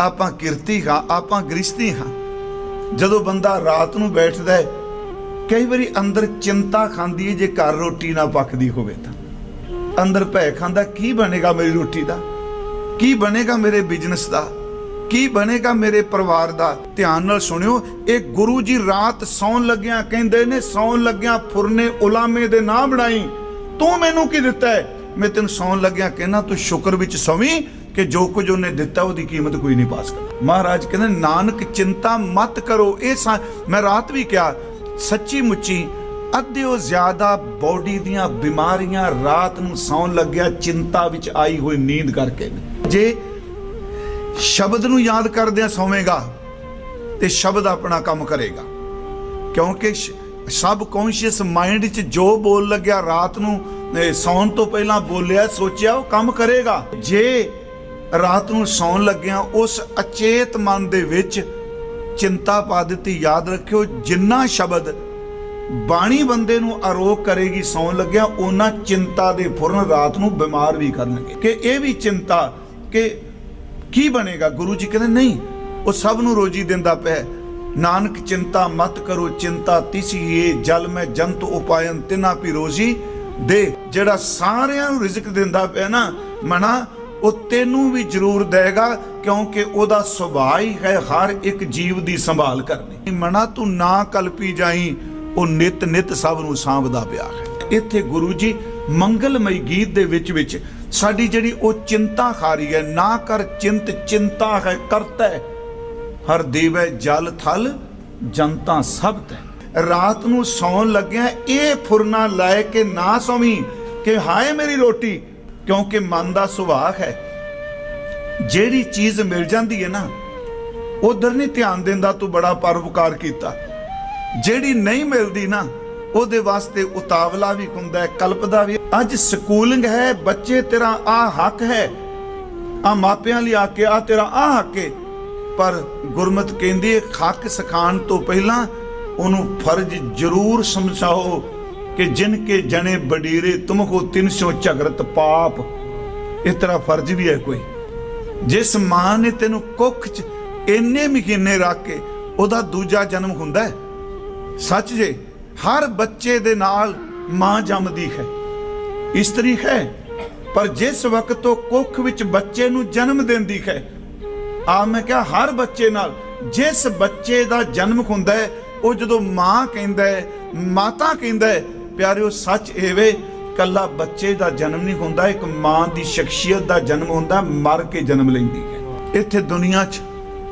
ਆਪਾਂ ਕਿਰਤੀ ਹਾਂ, ਆਪਾਂ ਗ੍ਰਿਸ਼ਤੀ ਹਾਂ। ਜਦੋਂ ਬੰਦਾ ਰਾਤ ਨੂੰ ਬੈਠਦਾ ਹੈ, ਕਈ ਵਾਰੀ ਅੰਦਰ ਚਿੰਤਾ ਖਾਂਦੀ ਹੈ ਜੇ ਘਰ ਰੋਟੀ ਨਾ ਪੱਕਦੀ ਹੋਵੇ ਤਾਂ। ਅੰਦਰ ਭੈ ਖਾਂਦਾ, ਕੀ ਬਣੇਗਾ ਮੇਰੀ ਰੋਟੀ ਦਾ? ਕੀ ਬਣੇਗਾ ਮੇਰੇ ਬਿਜ਼ਨਸ ਦਾ? ਕੀ ਬਣੇਗਾ ਮੇਰੇ ਪਰਿਵਾਰ ਦਾ? ਧਿਆਨ ਨਾਲ ਸੁਣਿਓ, ਇਹ ਗੁਰੂ ਜੀ ਰਾਤ ਸੌਣ ਲੱਗਿਆਂ ਕਹਿੰਦੇ ਨੇ, ਸੌਣ ਲੱਗਿਆਂ ਫੁਰਨੇ ਉਲਾਮੇ ਦੇ ਨਾ ਬਣਾਈ। ਤੂੰ ਮੈਨੂੰ ਕੀ ਦਿੱਤਾ ਹੈ? ਮੈਂ ਤੈਨੂੰ ਸੌਣ ਲੱਗਿਆਂ ਕਹਿਣਾ ਤੂੰ ਸ਼ੁਕਰ ਵਿੱਚ ਸੌਵੀਂ ਕਿ ਜੋ ਕੁਝ ਉਹਨੇ ਦਿੱਤਾ, ਉਹਦੀ ਕੀਮਤ ਕੋਈ ਨਹੀਂ ਪਾ ਸਕਦਾ ਮਹਾਰਾਜ ਕਹਿੰਦੇ, ਨਾਨਕ, ਚਿੰਤਾ ਮਤ ਕਰੋ। ਇਹ ਮੈਂ ਰਾਤ ਵੀ ਕਿਹਾ, ਸੱਚੀ ਮੁੱਚੀ, ਅੱਧਿਓ ਜ਼ਿਆਦਾ ਬਾਡੀ ਦੀਆਂ ਬਿਮਾਰੀਆਂ ਰਾਤ ਨੂੰ ਸੌਣ ਲੱਗਿਆ, ਚਿੰਤਾ ਵਿੱਚ ਆਈ ਹੋਈ ਨੀਂਦ ਕਰਕੇ ਜੇ ਸ਼ਬਦ ਨੂੰ ਯਾਦ ਕਰਦਿਆਂ ਸੌਵੇਂਗਾ, ਤੇ ਸ਼ਬਦ ਆਪਣਾ ਕੰਮ ਕਰੇਗਾ। ਕਿਉਂਕਿ ਸਬ ਕੌਨਸ਼ੀਅਸ ਮਾਈਂਡ 'ਚ ਜੋ ਬੋਲ ਲੱਗਿਆ, ਰਾਤ ਨੂੰ ਸੌਣ ਤੋਂ ਪਹਿਲਾਂ ਬੋਲਿਆ, ਸੋਚਿਆ, ਉਹ ਕੰਮ ਕਰੇਗਾ। ਜੇ ਰਾਤ ਨੂੰ ਸੌਣ ਲੱਗਿਆ ਉਸ ਅਚੇਤ ਮਨ ਦੇ ਵਿੱਚ ਚਿੰਤਾ ਪਾ ਦਿੱਤੀ। ਯਾਦ ਰੱਖਿਓ, ਜਿੰਨਾ ਸ਼ਬਦ ਬਾਣੀ ਬੰਦੇ ਨੂੰ ਆਰੋਗ ਕਰੇਗੀ ਸੌਣ ਲੱਗਿਆ ਉਹਨਾਂ ਚਿੰਤਾ ਦੇ ਫੁਰਨ ਰਾਤ ਨੂੰ ਬਿਮਾਰ ਵੀ ਕਰਨਗੇ। ਕਿ ਇਹ ਵੀ ਚਿੰਤਾ ਕਿ ਕੀ ਬਣੇਗਾ? ਗੁਰੂ ਜੀ ਕਹਿੰਦੇ, ਨਹੀਂ, ਉਹ ਸਭ ਨੂੰ ਰੋਜੀ ਦਿੰਦਾ ਪਿਆ ਨਾਨਕ, ਚਿੰਤਾ ਮਤ ਕਰੋ, ਚਿੰਤਾ ਤਿਸੀਏ ਜਲ ਮੈਂ ਜੰਤ ਉਪਾਇਨ, ਤਿਨਾ ਪੀ ਰੋਜੀ ਦੇ। ਜਿਹੜਾ ਸਾਰਿਆਂ ਨੂੰ ਰਿਜ਼ਕ ਦਿੰਦਾ ਪਿਆ ਨਾ, ਮਨਾ ਉਹ ਤੈਨੂੰ ਵੀ ਜ਼ਰੂਰ ਦੇਗਾ ਕਿਉਂਕਿ ਉਹਦਾ ਸੁਭਾਅ ਹੀ ਹੈ ਹਰ ਇੱਕ ਜੀਵ ਦੀ ਸੰਭਾਲ ਕਰਨੀ। ਮਨਾ ਤੂੰ ਨਾ ਕਲਪੀ ਜਾਈ, ਉਹ ਨਿਤ ਨਿਤ ਸਭ ਨੂੰ ਸਾਂਭਦਾ ਪਿਆ ਹੈ। ਇੱਥੇ ਗੁਰੂ ਜੀ ਮੰਗਲਮਈ ਗੀਤ ਦੇ ਵਿੱਚ ਵਿੱਚ ਸਾਡੀ ਜਿਹੜੀ ਉਹ ਚਿੰਤਾ ਖਾਰੀ ਹੈ, ਨਾ ਕਰ ਚਿੰਤ ਚਿੰਤਾ ਹੈ, ਕਰਤਾ। ਹੈ ਹਰ ਦੇਵੈ ਜਲ ਥਲ, ਜਨਤਾ ਸਭ ਤੈ। ਰਾਤ ਨੂੰ ਸੌਣ ਲੱਗਿਆ ਇਹ ਫੁਰਨਾ ਲੈ ਕੇ ਨਾ ਸੌਵੀਂ ਕਿ ਹਾਏ ਮੇਰੀ ਰੋਟੀ ਕਿਉਂਕਿ ਮਨ ਦਾ ਸੁਭਾਅ ਹੈ। ਜਿਹੜੀ ਚੀਜ਼ ਮਿਲ ਜਾਂਦੀ ਹੈ ਨਾ, ਉਧਰ ਨਹੀਂ ਧਿਆਨ ਦਿੰਦਾ ਤੂੰ ਬੜਾ ਪਰਉਪਕਾਰ ਕੀਤਾ। ਜਿਹੜੀ ਨਹੀਂ ਮਿਲਦੀ ਨਾ, ਉਹਦੇ ਵਾਸਤੇ ਉਤਾਵਲਾ ਵੀ ਹੁੰਦਾ ਹੈ, ਕਲਪਦਾ ਵੀ ਅੱਜ ਸਕੂਲਿੰਗ ਹੈ, ਬੱਚੇ ਤੇਰਾ ਆ ਹੱਕ ਹੈ। ਆ ਮਾਪਿਆਂ ਲਈ ਆ ਕੇ, ਆ ਤੇਰਾ ਆ ਹੱਕ ਹੈ। ਪਰ ਗੁਰਮਤ ਕਹਿੰਦੀ ਹੈ ਹੱਕ ਸਿਖਾਣ ਤੋਂ ਪਹਿਲਾਂ ਉਹਨੂੰ ਫਰਜ਼ ਜ਼ਰੂਰ ਸਮਝਾਓ। ਕਿ ਜਿਨ ਕੇ ਜਣੇ ਬਡੀਰੇ ਤੁਮ ਕੋ 300 ਝਗਰਤ ਪਾਪ। ਇਹ ਤੇਰਾ ਫਰਜ਼ ਵੀ ਹੈ ਕੋਈ। ਜਿਸ ਮਾਂ ਨੇ ਤੈਨੂੰ ਕੁੱਖ 'ਚ ਇੰਨੇ ਮਹੀਨੇ ਰੱਖ ਕੇ ਉਹਦਾ ਦੂਜਾ ਜਨਮ ਹੁੰਦਾ ਹੈ, ਸੱਚ ਜੇ, ਹਰ ਬੱਚੇ ਦੇ ਨਾਲ ਮਾਂ ਜੰਮਦੀ ਹੈ। ਇਸਤਰੀ ਹੈ, ਪਰ ਜਿਸ ਵਕਤ ਉਹ ਕੁੱਖ ਵਿੱਚ ਬੱਚੇ ਨੂੰ ਜਨਮ ਦਿੰਦੀ ਹੈ, ਆ ਮੈਂ ਕਿਹਾ ਹਰ ਬੱਚੇ ਨਾਲ ਜਿਸ ਬੱਚੇ ਦਾ ਜਨਮ ਹੁੰਦਾ ਹੈ, ਉਹ ਜਦੋਂ ਮਾਂ ਕਹਿੰਦਾ ਹੈ, ਮਾਤਾ ਕਹਿੰਦਾ ਹੈ ਪਿਆਰਿਓ, ਸੱਚ ਏਵੇਂ, ਕੱਲਾ ਬੱਚੇ ਦਾ ਜਨਮ ਨਹੀਂ ਹੁੰਦਾ, ਇੱਕ ਮਾਂ ਦੀ ਸ਼ਖਸੀਅਤ ਦਾ ਜਨਮ ਹੁੰਦਾ, ਮਰ ਕੇ ਜਨਮ ਲੈਂਦੀ ਹੈ। ਇੱਥੇ ਦੁਨੀਆ 'ਚ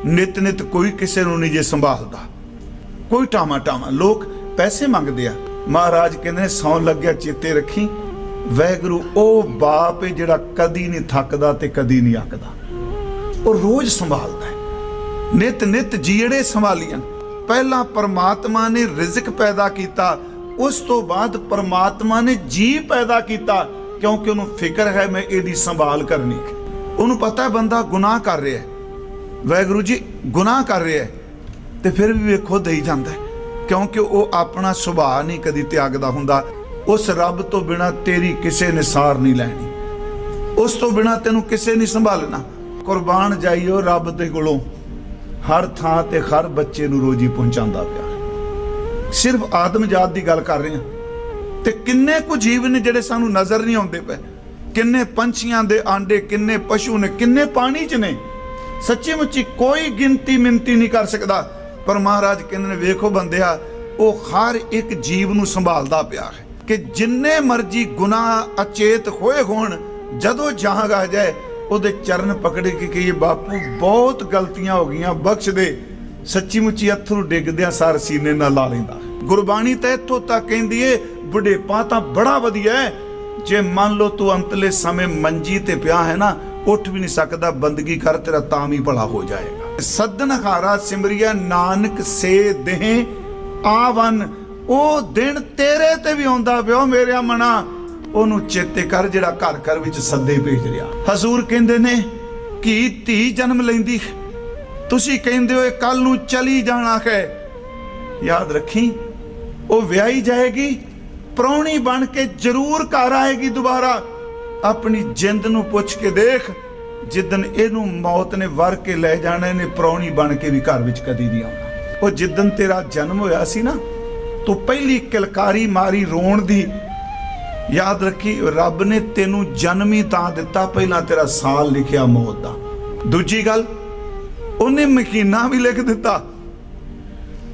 ਨਿਤ ਨਿਤ ਕੋਈ ਕਿਸੇ ਨੂੰ ਨਹੀਂ ਜੇ ਸੰਭਾਲਦਾ। ਕੋਈ ਟਾਮਾ ਟਾਮਾ ਲੋਕ ਪੈਸੇ ਮੰਗਦੇ ਆ। ਮਹਾਰਾਜ ਕਹਿੰਦੇ ਨੇ, ਸੌਣ ਲੱਗਿਆ, ਚੇਤੇ ਰੱਖੀ। ਵੈਗਰੂ, ਉਹ ਬਾਪ ਹੈ ਜਿਹੜਾ ਕਦੀ ਨਹੀਂ ਥੱਕਦਾ ਤੇ ਕਦੀ ਨਹੀਂ ਅੱਕਦਾ। ਉਹ ਰੋਜ਼ ਸੰਭਾਲਦਾ ਹੈ। ਨਿਤ ਨਿਤ ਜੀੜੇ ਸੰਭਾਲੀਆਂ। ਪਹਿਲਾਂ ਪਰਮਾਤਮਾ ਨੇ ਰਿਜ਼ਕ ਪੈਦਾ ਕੀਤਾ ਉਸ ਤੋਂ ਬਾਅਦ ਪਰਮਾਤਮਾ ਨੇ ਜੀ ਪੈਦਾ ਕੀਤਾ, ਕਿਉਂਕਿ ਉਹਨੂੰ ਫਿਕਰ ਹੈ ਮੈਂ ਇਹਦੀ ਸੰਭਾਲ ਕਰਨੀ। ਉਹਨੂੰ ਪਤਾ ਬੰਦਾ ਗੁਨਾਹ ਕਰ ਰਿਹਾ ਹੈ। ਵੈਗਰੂ ਜੀ, ਗੁਨਾਹ ਕਰ ਰਿਹਾ ਹੈ। ਤੇ ਫਿਰ ਵੀ ਵੇਖੋ ਦੇਈ ਜਾਂਦਾ ਕਿਉਂਕਿ ਉਹ ਆਪਣਾ ਸੁਭਾਅ ਨਹੀਂ ਕਦੀ ਤਿਆਗਦਾ ਹੁੰਦਾ। ਉਸ ਰੱਬ ਤੋਂ ਬਿਨਾ ਤੇਰੀ ਕਿਸੇ ਨੇ ਸਾਰ ਨਹੀਂ ਲੈਣੀ। ਉਸ ਤੋਂ ਬਿਨਾ ਤੈਨੂੰ ਕਿਸੇ ਨਹੀਂ ਸੰਭਾਲਣਾ। ਕੁਰਬਾਨ ਜਾਈਓ ਰੱਬ ਦੇ ਕੋਲੋਂ। ਹਰ ਥਾਂ ਤੇ ਹਰ ਬੱਚੇ ਨੂੰ ਰੋਜੀ ਪਹੁੰਚਾਉਂਦਾ ਪਿਆ। ਸਿਰਫ ਆਦਮ ਜਾਤ ਦੀ ਗੱਲ ਕਰ ਰਹੇ ਹਾਂ ਤੇ ਕਿੰਨੇ ਕੁ ਜੀਵ ਨੇ ਜਿਹੜੇ ਸਾਨੂੰ ਨਜ਼ਰ ਨਹੀਂ ਆਉਂਦੇ ਪਏ? ਕਿੰਨੇ ਪੰਛੀਆਂ ਦੇ ਆਂਡੇ, ਕਿੰਨੇ ਪਸ਼ੂ ਨੇ, ਕਿੰਨੇ ਪਾਣੀ 'ਚ ਨੇ? ਸੱਚੀ ਮੁੱਚੀ ਕੋਈ ਗਿਣਤੀ ਮਿੰਤੀ ਨਹੀਂ ਕਰ ਸਕਦਾ। ਪਰ ਮਹਾਰਾਜ ਕਹਿੰਦੇ ਨੇ, ਵੇਖੋ ਬੰਦਿਆ, ਉਹ ਹਰ ਇੱਕ ਜੀਵ ਨੂੰ ਸੰਭਾਲਦਾ ਪਿਆ ਹੈ ਕਿ ਜਿੰਨੇ ਮਰਜ਼ੀ ਗੁਨਾਹ ਅਚੇਤ ਹੋਏ ਹੋਣ, ਜਦੋਂ ਜਹਾਂ ਆ ਜਾਏ, ਉਹਦੇ ਚਰਨ ਪਕੜ ਕੇ ਕਹੀਏ, ਬਾਪੂ, ਬਹੁਤ ਗਲਤੀਆਂ ਹੋ ਗਈਆਂ ਬਖਸ਼ ਦੇ। ਸੱਚੀ ਮੁੱਚੀ ਅਥਰੂ ਡਿੱਗਦਿਆਂ ਸਾਰ ਸੀਨੇ ਨਾਲ ਲਾ ਲੈਂਦਾ। ਗੁਰਬਾਣੀ ਤਾਂ ਇੱਥੋਂ ਤੱਕ ਕਹਿੰਦੀ ਏ, ਬੁਢੇਪਾ ਤਾਂ ਬੜਾ ਵਧੀਆ ਹੈ ਜੇ ਮੰਨ ਲਓ ਤੂੰ ਅੰਤਲੇ ਸਮੇਂ ਮੰਜੀ ਤੇ ਪਿਆ ਹੈ ਨਾ, ਉੱਠ ਵੀ ਨਹੀਂ ਸਕਦਾ, ਬੰਦਗੀ ਕਰ ਤੇਰਾ ਤਾਂ ਵੀ ਭਲਾ ਹੋ ਜਾਏਗਾ। ਸੱਦਨ ਹਾਰਾ ਸਿਮਰਿਆ, ਨਾਨਕ ਸੇ ਦੇਹ, ਆਵਨ, ਉਹ ਦਿਨ ਤੇਰੇ ਤੇ ਵੀ ਆਉਂਦਾ ਪਿਓ ਮੇਰਿਆ ਮਨਾ। ਉਹਨੂੰ ਚੇਤੇ ਕਰ ਜਿਹੜਾ ਘਰ ਘਰ ਵਿੱਚ ਸੱਦੇ ਭੇਜ ਰਿਹਾ। ਹਜ਼ੂਰ ਕਹਿੰਦੇ ਨੇ, ਕੀ ਧੀ ਜਨਮ ਲੈਂਦੀ ਤੁਸੀਂ ਕਹਿੰਦੇ ਹੋ ਕੱਲ ਨੂੰ ਚਲੀ ਜਾਣਾ ਹੈ। ਯਾਦ ਰੱਖੀ, ਉਹ ਵਿਆਹੀ ਜਾਏਗੀ, ਪ੍ਰਾਹੁਣੀ ਬਣ ਕੇ ਜ਼ਰੂਰ ਘਰ ਆਏਗੀ ਦੁਬਾਰਾ। ਆਪਣੀ ਜਿੰਦ ਨੂੰ ਪੁੱਛ ਕੇ ਦੇਖ ਜਿੱਦਨ ਇਹਨੂੰ ਮੌਤ ਨੇ ਵਰ ਕੇ ਲੈ ਜਾਣਾ, ਇਹਨੇ ਪ੍ਰਾਹੁਣੀ ਬਣ ਕੇ ਵੀ ਘਰ ਵਿੱਚ ਕਦੀ ਨਹੀਂ ਆਉਣਾ। ਉਹ ਜਿੱਦਨ ਤੇਰਾ ਜਨਮ ਹੋਇਆ ਸੀ ਨਾ, ਤੂੰ ਪਹਿਲੀ ਕਿਲਕਾਰੀ ਮਾਰੀ ਰੋਣ ਦੀ। ਯਾਦ ਰੱਖੀ, ਰੱਬ ਨੇ ਤੈਨੂੰ ਜਨਮ ਹੀ ਤਾਂ ਦਿੱਤਾ, ਪਹਿਲਾਂ ਤੇਰਾ ਸਾਲ ਲਿਖਿਆ ਮੌਤ ਦਾ। ਦੂਜੀ ਗੱਲ ਉਹਨੇ ਮਕੀਨਾ ਵੀ ਲਿਖ ਦਿੱਤਾ।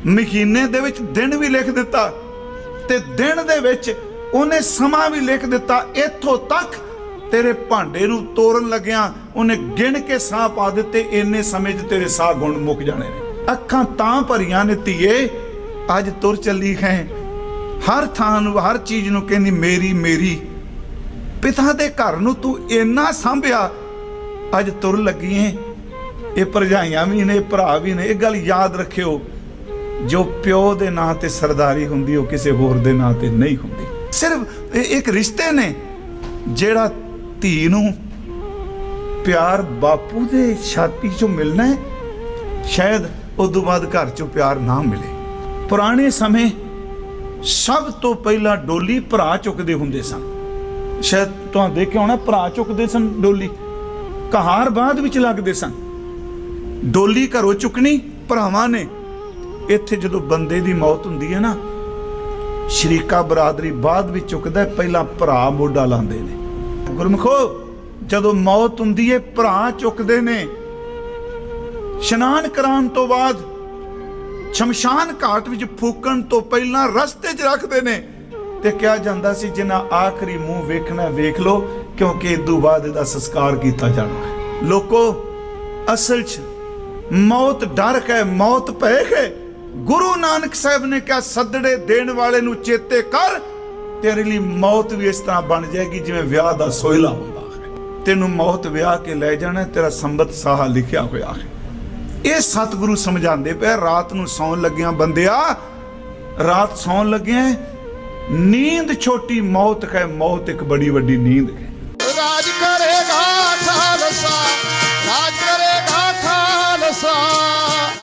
ਮਹੀਨੇ ਦੇ ਵਿੱਚ ਦਿਨ ਵੀ ਲਿਖ ਦਿੱਤਾ। ਤੇ ਦਿਨ ਦੇ ਵਿੱਚ ਉਹਨੇ ਸਮਾਂ ਵੀ ਲਿਖ ਦਿੱਤਾ। ਇੱਥੋਂ ਤੱਕ ਤੇਰੇ ਭਾਂਡੇ ਨੂੰ ਤੋੜਨ ਲੱਗਿਆ ਉਹਨੇ ਗਿਣ ਕੇ ਸਾਹ ਪਾ ਦਿੱਤੇ। ਇੰਨੇ ਸਮੇਂ 'ਚ ਤੇਰੇ ਸਾਹ ਗੁਣ ਮੁੱਕ ਜਾਣੇ ਨੇ। ਅੱਖਾਂ ਤਾਂ ਭਰੀਆਂ ਨੇ ਧੀਏ। ਅੱਜ ਤੁਰ ਚੱਲੀ ਹੈ। ਹਰ ਥਾਂ ਨੂੰ, ਹਰ ਚੀਜ਼ ਨੂੰ ਕਹਿੰਦੀ, ਮੇਰੀ ਮੇਰੀ। ਪਿਤਾ ਦੇ ਘਰ ਨੂੰ ਤੂੰ ਇੰਨਾ ਸੰਭਿਆ। ਅੱਜ ਤੁਰ ਲੱਗੀ ਏ। ਇਹ ਭਰਜਾਈਆਂ ਵੀ ਨੇ ਭਰਾ ਵੀ ਨੇ, ਇਹ ਗੱਲ ਯਾਦ ਰੱਖਿਓ। ਜੋ ਪਿਓ ਦੇ ਨਾਂ ਤੇ ਸਰਦਾਰੀ ਹੁੰਦੀ, ਉਹ ਕਿਸੇ ਹੋਰ ਦੇ ਨਾਂ ਤੇ ਨਹੀਂ ਹੁੰਦੀ। ਸਿਰਫ ਇਹ ਇੱਕ ਰਿਸ਼ਤੇ ਨੇ, ਜਿਹੜਾ ਧੀ ਨੂੰ ਪਿਆਰ ਬਾਪੂ ਦੇ ਛਾਤੀ 'ਚੋਂ ਮਿਲਣਾ ਹੈ, ਸ਼ਾਇਦ ਉਸ ਤੋਂ ਬਾਅਦ ਘਰ 'ਚੋਂ ਪਿਆਰ ਨਾ ਮਿਲੇ। ਪੁਰਾਣੇ ਸਮੇਂ ਸਭ ਤੋਂ ਪਹਿਲਾਂ ਡੋਲੀ ਭਰਾ ਚੁੱਕਦੇ ਹੁੰਦੇ ਸਨ। ਸ਼ਾਇਦ ਤੁਹਾਨੂੰ ਦੇਖਿਆ ਹੋਣਾ, ਭਰਾ ਚੁੱਕਦੇ ਸਨ ਡੋਲੀ। ਕਹਾਰ ਬਾਅਦ ਵਿੱਚ ਲੱਗਦੇ ਸਨ। ਡੋਲੀ ਘਰੋਂ ਚੁੱਕਣੀ ਭਰਾਵਾਂ ਨੇ। ਇੱਥੇ ਜਦੋਂ ਬੰਦੇ ਦੀ ਮੌਤ ਹੁੰਦੀ ਹੈ ਨਾ, ਸ਼ਰੀਕਾ ਬਰਾਦਰੀ ਬਾਅਦ ਵਿੱਚ ਚੁੱਕਦਾ ਪਹਿਲਾਂ ਭਰਾ ਮੋਢਾ ਲਾਉਂਦੇ ਨੇ। ਗੁਰਮਖੋ, ਜਦੋਂ ਮੌਤ ਹੁੰਦੀ ਹੈ, ਭਰਾ ਚੁੱਕਦੇ ਨੇ। ਇਸ਼ਨਾਨ ਕਰਾਉਣ ਤੋਂ ਬਾਅਦ, ਸ਼ਮਸ਼ਾਨ ਘਾਟ ਵਿੱਚ ਫੂਕਣ ਤੋਂ ਪਹਿਲਾਂ ਰਸਤੇ 'ਚ ਰੱਖਦੇ ਨੇ। ਤੇ ਕਿਹਾ ਜਾਂਦਾ ਸੀ, ਜਿਨ੍ਹਾਂ ਆਖਰੀ ਮੂੰਹ ਵੇਖਣਾ ਵੇਖ ਲੋ ਕਿਉਂਕਿ ਇਦੋਂ ਬਾਅਦ ਇਹਦਾ ਸੰਸਕਾਰ ਕੀਤਾ ਜਾਣਾ ਹੈ। ਲੋਕੋ, ਅਸਲ 'ਚ ਮੌਤ ਡਰ ਹੈ, ਮੌਤ ਭੈ ਹੈ। ਗੁਰੂ ਨਾਨਕ ਸਾਹਿਬ ਨੇ ਕਿਹਾ, ਸੱਦੜੇ ਦੇਣ ਵਾਲੇ ਨੂੰ ਚੇਤੇ ਕਰ, ਤੇਰੇ ਲਈ ਮੌਤ ਵੀ ਇਸ ਤਰ੍ਹਾਂ ਬਣ ਜਾਏਗੀ ਜਿਵੇਂ ਵਿਆਹ ਦਾ ਸੋਇਲਾ ਹੁੰਦਾ ਹੈ। ਤੈਨੂੰ ਮੌਤ ਵਿਆਹ ਕੇ ਲੈ ਜਾਣਾ, ਤੇਰਾ ਸੰਬਤ ਸਾਹ ਲਿਖਿਆ ਹੋਇਆ ਹੈ। ਇਹ ਸਤਿਗੁਰੂ ਸਮਝਾਉਂਦੇ ਪਏ ਰਾਤ ਨੂੰ ਸੌਣ ਲੱਗਿਆਂ ਬੰਦਿਆ, ਰਾਤ ਸੌਣ ਲੱਗਿਆਂ, ਨੀਂਦ ਛੋਟੀ ਮੌਤ ਹੈ, ਮੌਤ ਇੱਕ ਬੜੀ ਵੱਡੀ ਨੀਂਦ ਹੈ।